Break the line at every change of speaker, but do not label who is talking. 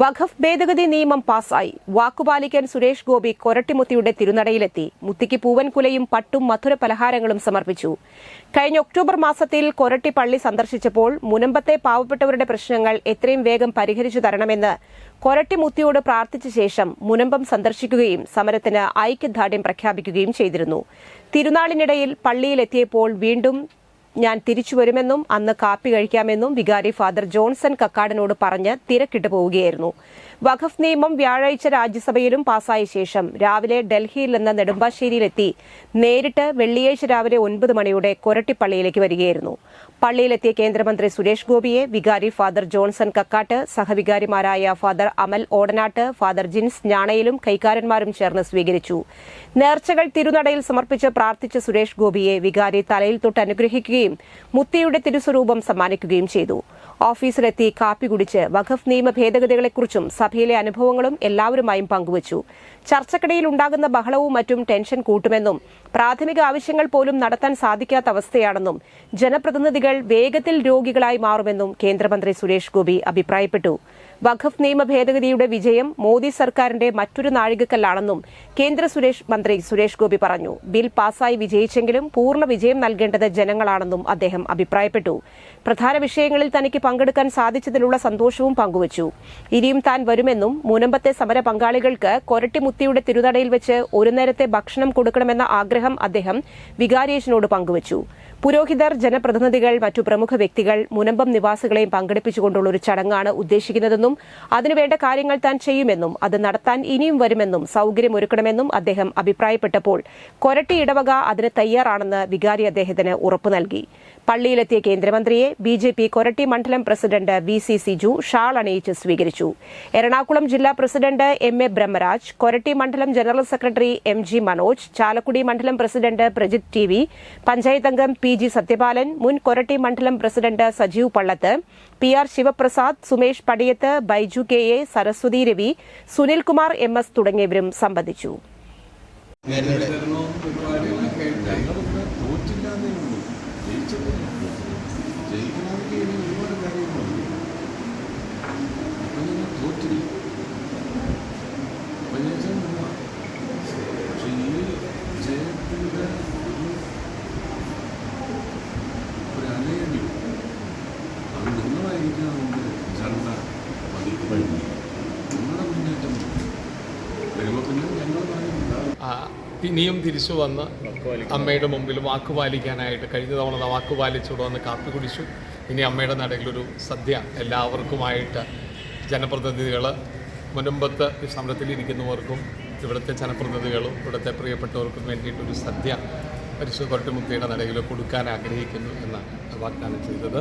വഖഫ് ഭേദഗതി നിയമം പാസായി വാക്കുപാലിക്കാൻ സുരേഷ് ഗോപി കൊരട്ടിമുത്തിയുടെ തിരുനടയിലെത്തി. മുത്തിക്ക് പൂവൻകുലയും പട്ടും മധുര പലഹാരങ്ങളും സമർപ്പിച്ചു. കഴിഞ്ഞ ഒക്ടോബർ മാസത്തിൽ കൊരട്ടി പള്ളി സന്ദർശിച്ചപ്പോൾ മുനമ്പത്തെ പാവപ്പെട്ടവരുടെ പ്രശ്നങ്ങൾ എത്രയും വേഗം പരിഹരിച്ചു തരണമെന്ന് കൊരട്ടിമുത്തിയോട് പ്രാർത്ഥിച്ച ശേഷം മുനമ്പം സന്ദർശിക്കുകയും സമരത്തിന് ഐക്യദാർഢ്യം പ്രഖ്യാപിക്കുകയും ചെയ്തിരുന്നു. തിരുനാളിനിടയിൽ പള്ളിയിലെത്തിയപ്പോൾ വീണ്ടും ഞാൻ തിരിച്ചു വരുമെന്നും അന്ന് കാപ്പി കഴിക്കാമെന്നും വികാരി ഫാദർ ജോൺസൺ കക്കാടനോട് പറഞ്ഞ് തിരക്കിട്ട് പോവുകയായിരുന്നു. വഖഫ് നിയമം വ്യാഴാഴ്ച രാജ്യസഭയിലും പാസായ ശേഷം രാവിലെ ഡൽഹിയിൽ നിന്ന് നെടുമ്പാശ്ശേരിയിലെത്തി നേരിട്ട് വെള്ളിയാഴ്ച രാവിലെ ഒൻപത് മണിയോടെ കൊരട്ടിപ്പള്ളിയിലേക്ക് വരികയായിരുന്നു. പള്ളിയിലെത്തിയ കേന്ദ്രമന്ത്രി സുരേഷ് ഗോപിയെ വികാരി ഫാദർ ജോൺസൺ കക്കാട്ട് സഹവികാരിമാരായ ഫാദർ അമൽ ഓടനാട്ട് ഫാദർ ജിൻസ് ഞാണയിലും കൈക്കാരന്മാരും ചേർന്ന് സ്വീകരിച്ചു. നേർച്ചകൾ തിരുനടയിൽ സമർപ്പിച്ച് പ്രാർത്ഥിച്ച സുരേഷ് ഗോപിയെ വികാരി തലയിൽ തൊട്ട് അനുഗ്രഹിക്കുകയും മുത്തിയുടെ തിരുസ്വരൂപം സമ്മാനിക്കുകയും ചെയ്തു. ഓഫീസിലെത്തി കാപ്പി കുടിച്ച് വഖഫ് നിയമ ഭേദഗതികളെക്കുറിച്ചും സഭയിലെ അനുഭവങ്ങളും എല്ലാവരുമായും പങ്കുവച്ചു. ചർച്ചക്കിടയിൽ ഉണ്ടാകുന്ന ബഹളവും മറ്റും ടെൻഷൻ കൂട്ടുമെന്നും പ്രാഥമിക ആവശ്യങ്ങൾ പോലും നടത്താൻ സാധിക്കാത്ത അവസ്ഥയാണെന്നും ജനപ്രതിനിധികൾ വേഗത്തിൽ രോഗികളായി മാറുമെന്നും കേന്ദ്രമന്ത്രി സുരേഷ് ഗോപി അഭിപ്രായപ്പെട്ടു. വഖഫ് നിയമ ഭേദഗതിയുടെ വിജയം മോദി സർക്കാരിന്റെ മറ്റൊരു നാഴികക്കല്ലാണെന്നും കേന്ദ്ര സുരേഷ് മന്ത്രി സുരേഷ് ഗോപി പറഞ്ഞു. ബിൽ പാസായി വിജയിച്ചെങ്കിലും പൂർണ വിജയം നൽകേണ്ടത് ജനങ്ങളാണെന്നും അദ്ദേഹം അഭിപ്രായപ്പെട്ടു. പ്രധാന വിഷയങ്ങളിൽ തനിക്ക് പങ്കെടുക്കാൻ സാധിച്ചതിലുള്ള സന്തോഷവും പങ്കുവച്ചു. ഇനിയും താൻ വരുമെന്നും മുനമ്പത്തെ സമര പങ്കാളികൾക്ക് കൊരട്ടിമുത്തിയുടെ തിരുനടയിൽ വെച്ച് ഒരു നേരത്തെ ഭക്ഷണം കൊടുക്കണമെന്ന ആഗ്രഹം അദ്ദേഹം വികാരേഷിനോട് പങ്കുവച്ചു. പുരോഹിതർ ജനപ്രതിനിധികൾ മറ്റു പ്രമുഖ വ്യക്തികൾ മുനമ്പം നിവാസികളെയും പങ്കെടുപ്പിച്ചുകൊണ്ടുള്ള ഒരു ചടങ്ങാണ് ഉദ്ദേശിക്കുന്നതെന്നും അതിനുവേണ്ട കാര്യങ്ങൾ താൻ ചെയ്യുമെന്നും അത് നടത്താൻ ഇനിയും വരുമെന്നും സൌകര്യമൊരുക്കണമെന്നും അദ്ദേഹം അഭിപ്രായപ്പെട്ടപ്പോൾ കൊരട്ടി ഇടവക അതിന് തയ്യാറാണെന്ന് വികാരി അദ്ദേഹത്തിന് ഉറപ്പു നൽകി. പള്ളിയിലെത്തിയ കേന്ദ്രമന്ത്രിയെ ബി ജെ പി കൊരട്ടി മണ്ഡലം president V C Siju shawl അണിയിച്ച് സ്വീകരിച്ചു. എറണാകുളം ജില്ലാ president M A Brahmaraj Koratty മണ്ഡലം general secretary M G Manoj Chalakudy മണ്ഡലം president Prajith T V panchayat അംഗം പി ജി സത്യപാലൻ മുൻ കൊരട്ടി മണ്ഡലം president Sajeev Pallath P R Sivaprasad Sumesh Padiyath Baiju K A Saraswathi Ravi Sunilkumar M S തുടങ്ങിയവരും സംബന്ധിച്ചു.
ജനവിതരണവും
ഇനിയും തിരിച്ചു വന്ന് അമ്മയുടെ മുമ്പിൽ വാക്ക് പാലിക്കാനായിട്ട് കഴിഞ്ഞ തവണ വാക്ക് പാലിച്ചുകൊണ്ട് വന്ന് കാപ്പി കുടിച്ചു. ഇനി അമ്മയുടെ നടയിലൊരു സദ്യ എല്ലാവർക്കുമായിട്ട് ജനപ്രതിനിധികൾ മുൻപത്ത് ഈ സമരത്തിലിരിക്കുന്നവർക്കും ഇവിടുത്തെ ജനപ്രതിനിധികളും ഇവിടുത്തെ പ്രിയപ്പെട്ടവർക്കും വേണ്ടിയിട്ടൊരു സദ്യ പരിശു കൊരട്ടുമുത്തിയുടെ നടയിൽ കൊടുക്കാൻ ആഗ്രഹിക്കുന്നു എന്നാണ് വാഗ്ദാനം ചെയ്തത്.